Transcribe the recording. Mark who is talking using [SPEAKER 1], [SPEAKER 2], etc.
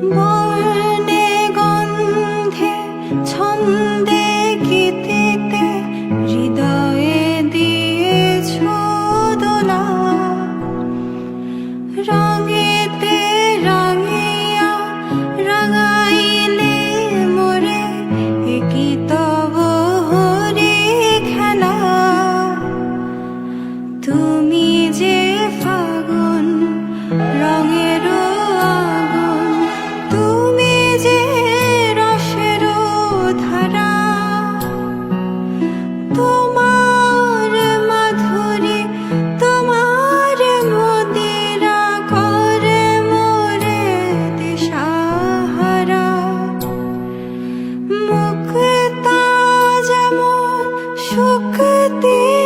[SPEAKER 1] 멀리 건데 천대 기대. ti